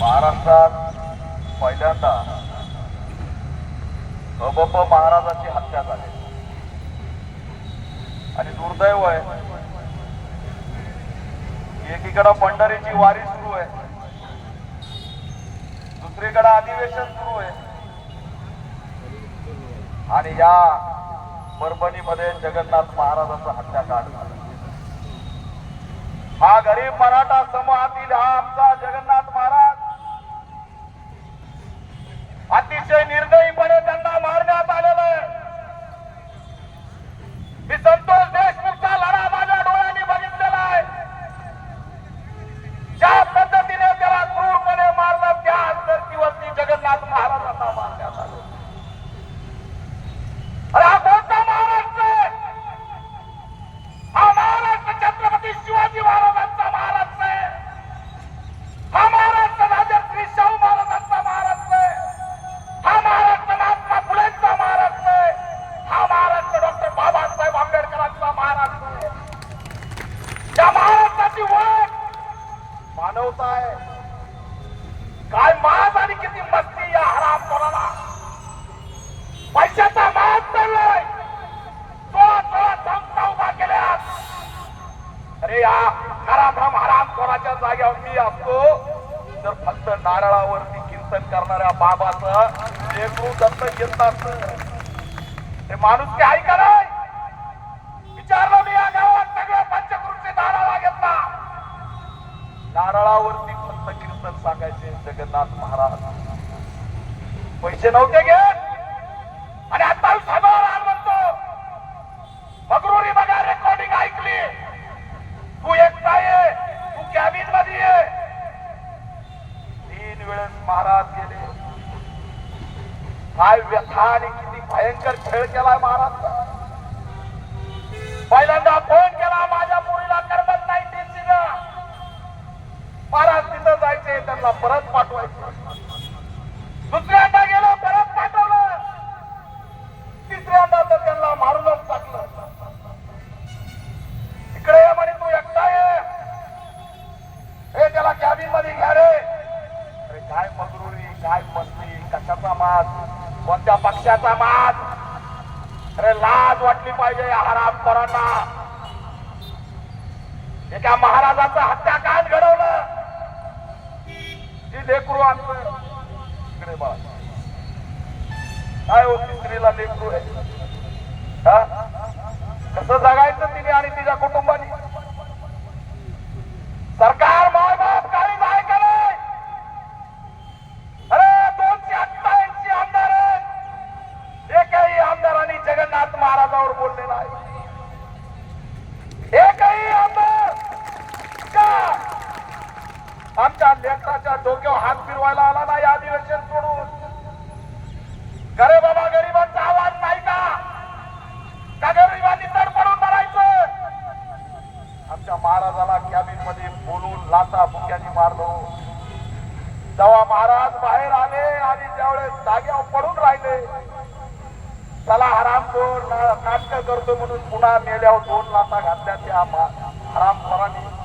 महाराष्ट्रात पहिल्यांदा अबप महाराजाची हत्या झाली. आणि दुर्दैव आहे एकीकडं पंढरीची वारी सुरू आहे दुसरीकडे अधिवेशन सुरू आहे. आणि या परभणीमध्ये जगन्नाथ महाराजाचा हत्याकांड झाला? हा गरीब मराठा समूहातील हा आमचा जगन्नाथ अतिशय निर्दयी नारळावरती कीर्तन करणाऱ्या बाबाचं लेकरू दत्त घेत असत ते माणूस काय ऐका नाही? विचारलं मी या गावात सगळं पंचकृती नारळा घेतला. नारळावरती फक्त कीर्तन सांगायचे जगन्नाथ महाराज. पैसे नव्हते घेत आणि आता सगळं म्हणतो मगरुरी बघा रेकॉर्डिंग ऐकली तू एकटा ये तू कॅबिनमध्ये ये तीन वेळेस महाराज गेले काय व्यथा आणि किती भयंकर खेळ केलाय महाराज. कोणत्या पक्षाचा माज अरे लाज वाटली पाहिजे या हरामखोरांना. एका महाराजाचं हत्याकांड घडवलं. ती लेकरू आणतोय इकडे बाळ काय हो स्त्रीला लेकरू आहे? हा? कसं जगायचं तिने आणि तिच्या कुटुंबाने? सरकार माय बाप काळीज आहे का नाही अरे दोनशे अठ्ठाऐंशी आमदार आहेत एकही आमदारांनी जगन्नाथ महाराजावर बोललेला आहे एकही आमदार का आमच्या लेकराच्या डोक्यावर हात फिरवायला आला नाही अधिवेशन सोडून. गरे बाबा गरिबांचा आवाज नाही का? का गरिबांनी तडपडून मारायचं? आमच्या महाराजाला कॅबिनमध्ये बोलून लाथा बुक्यानी मारलो. जेव्हा महाराज बाहेर आले आणि त्यावेळेस जाग्यावर पडून राहिले चला हरामखोर नाटक करतो म्हणून पुन्हा मेल्यावर दोन लाथा घातल्या त्या हरामखोरांनी.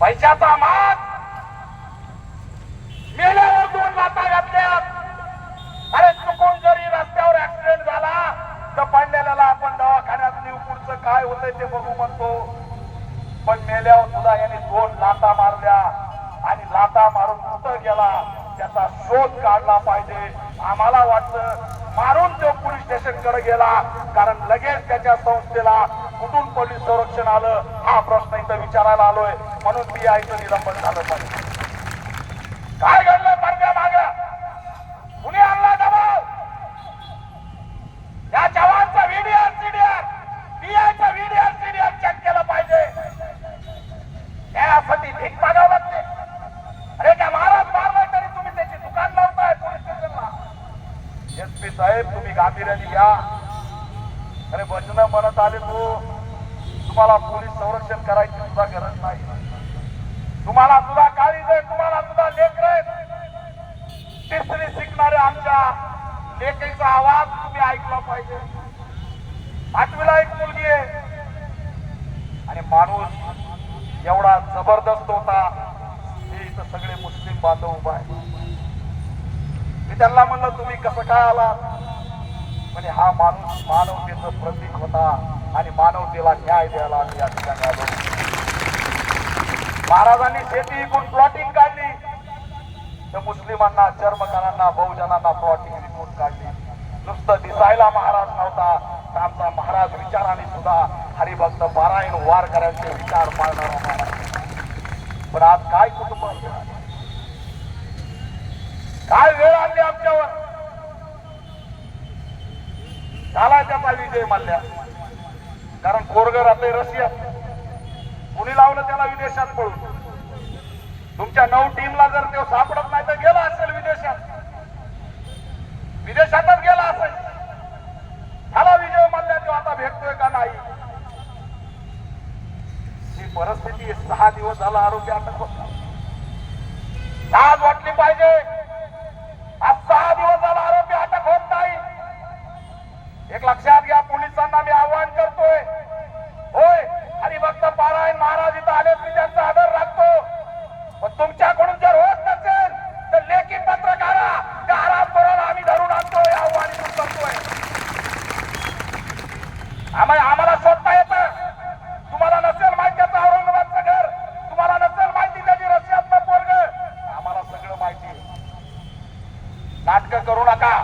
पैशाचा माग मेल्यावर दोन लाथा घातल्या अरे चुकून जरी रस्त्यावर ऍक्सिडेंट झाला तर पडलेल्याला आपण दवाखान्यात नेऊ. पुढचं काय होतंय ते बघू म्हणतो. पण मेल्यावर सुद्धा याने दोन लाटा मारल्या आणि लाटा मारून कुठं गेला त्याचा शोध काढला पाहिजे. आम्हाला वाटतं मारून तो पोलीस स्टेशनकडे गेला कारण लगेच त्याच्या संस्थेला कुठून पोलीस संरक्षण आलं? हा प्रश्न इथं विचारायला आलोय. म्हणून मी यायचं निलंबन झालं पाहिजे काय घडलं? परक्या माग. कुणी आणला दबाव या जवानचा व्हिडिओ सीडीआर. पीआयचा व्हिडिओ सीडीआर चेक केलं पाहिजे. त्यासाठी भीक मागावं लागते. अरे त्या महाराज मारलाय तरी तुम्ही त्याची दुकान लावताय पोलीस स्टेशनला. एस पी साहेब तुम्ही गांभीर्याने घ्या परत आले तो तुम्हाला पोलीस संरक्षण करायची सुद्धा गरज नाही. तुम्हाला सुद्धा काळीज आहे तुम्हाला सुद्धा लेकर तिसरी शिकणाऱ्या आमच्या लेखीचा आवाज तुम्ही ऐकला पाहिजे. आठवीला एक मुलगी आहे. आणि माणूस एवढा जबरदस्त होता हे इथं सगळे मुस्लिम बांधव उभा आहे मी त्यांना म्हणलं तुम्ही कसं काय आला म्हणजे हा माणूस मानवतेचं प्रतीक होता आणि मानवतेला न्याय द्यायला आम्ही या ठिकाणी आलो. महाराजांनी शेती विकून प्लॉटिंग काढली. तर मुस्लिमांना चर्मकारांना बहुजनांना प्लॉटिंग विकून काढली. नुसतं दिसायला महाराज नव्हता तर आमचा महाराज विचाराने सुद्धा हरिभक्त पारायण वारकऱ्यांचे विचार पाळणारा महाराज. पण आज काय कुटुंब काय वेळ आणली आमच्यावर झाला विजय कारण कोरगर आपले रशिया. कुणी लावलं त्याला विदेशात पळून? तुमच्या नऊ टीमला जर तो सापडत नाही तर गेला असेल विदेशात. विदेशातच गेला असेल. झाला विजय मानल्या तो आता भेटतोय का नाही? ही परिस्थिती सहा दिवस झाला आरोग्य अटक होता आज वाटली पाहिजे आज सहा दिवस झाला आरोपी अटक होत नाही एक लक्षात घ्या पोलिसांना मी आवाहन करतोय होय हरिभक्त पारायण महाराज इथं आले मी त्यांचा आदर राखतो पण तुमच्याकडून जर होत नसेल तर लेखी पत्र काढा त्या आरामबरोबर आम्ही धरून आणतोय आव्हान इथून करतोय आम्हाला आम्हाला शोधता येतं तुम्हाला नसेल माहिती त्याचं औरंगाबादचं घर तुम्हाला नसेल माहिती त्याची रशियातलं पोरग आम्हाला सगळं माहिती आहे नाटक करू नका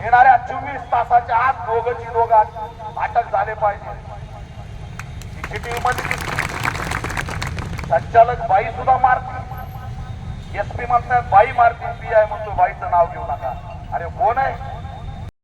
येणाऱ्या चोवीस तासाच्या आत दोघंची दोघात अटक झाले पाहिजे. सीसीटीव्ही मध्ये संचालक बाई सुद्धा मारतील. एस पी म्हणतात बाई मारतील पी आय म्हणतो बाईचं नाव घेऊ नका. अरे कोण आहे?